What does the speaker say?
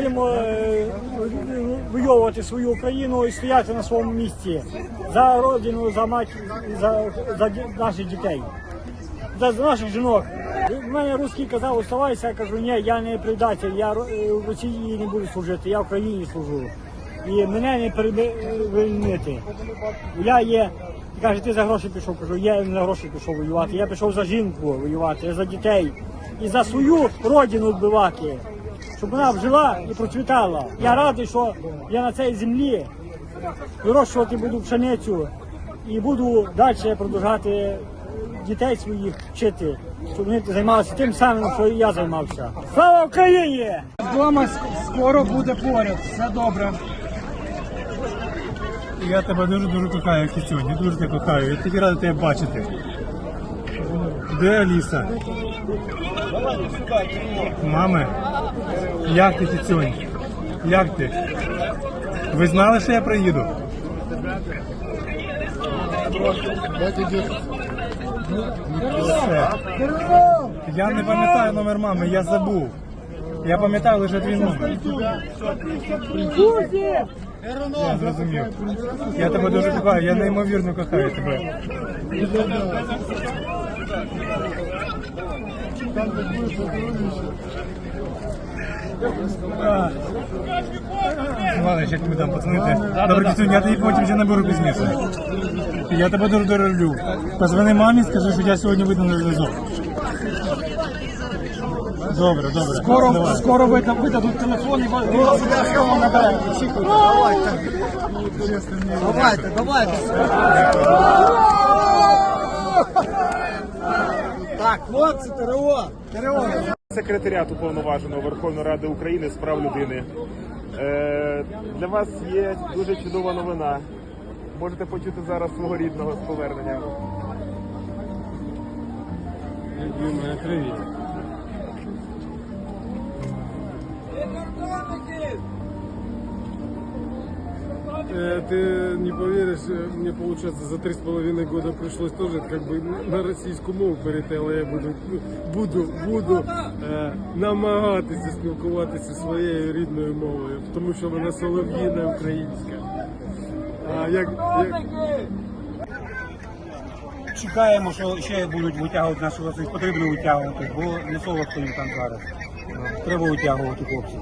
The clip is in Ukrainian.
Будемо е, вийовувати свою Україну і стояти на своєму місці за родину, за мать, за, за наших дітей, за, за наших жінок. У мене русський казав, оставайся, я кажу, ні, я не предатель, я е, в Росії не буду служити, я в Україні служу. І мене не перевинити. Я є, каже, ти за гроші пішов, кажу, я не за гроші пішов воювати, я пішов за жінку воювати, за дітей і за свою родину вбивати щоб вона жила і процвітала. Я радий, що я на цій землі вирощувати буду пшеницю і буду далі продовжати дітей своїх вчити, щоб вони займалися тим самим, що і я займався. Слава Україні! Вдома скоро буде поряд. Все добре. Я тебе дуже дуже кохаю, Кісюнь, дуже тебе кохаю. Я тільки радий тебе бачити. Де Аліса? Мами, як ти, Кіцюнь? Як ти? Ви знали, що я приїду? Все. Я не пам'ятаю номер мами, я забув. Я пам'ятаю лише твій номер. Я зрозумів. Я тебе дуже кохаю, я неймовірно кохаю тебе. Ладно, ще тобі дам позвонити. Добре, Кітюнь, я тобі потім ще наберу пізніше. Я тебе дуже дуже люблю. Позвони мамі, скажи, що я сьогодні вийду на зв'язок. Добре, добре. Скоро, Давай. скоро вида- видадуть телефон і вас обов'язково наберемо. Очікуйте. Давайте, давайте. Так, хлопці, ТРО. ТРО. Секретаріат уповноваженого Верховної Ради України з прав людини. Е, для вас є дуже чудова новина. Можете почути зараз свого рідного з повернення. Привіт. Ты не поверишь, э, мне получается за три с половиной года пришлось тоже как бы на російську мову перейти, але я буду буду, буду е, намагатися спілкуватися своєю рідною мовою, тому що вона солов'їна українська. А як, як Чекаємо, що ще будуть витягувати нашу Потрібно витягувати, бо не солодко їм там зараз. Треба витягувати хлопців.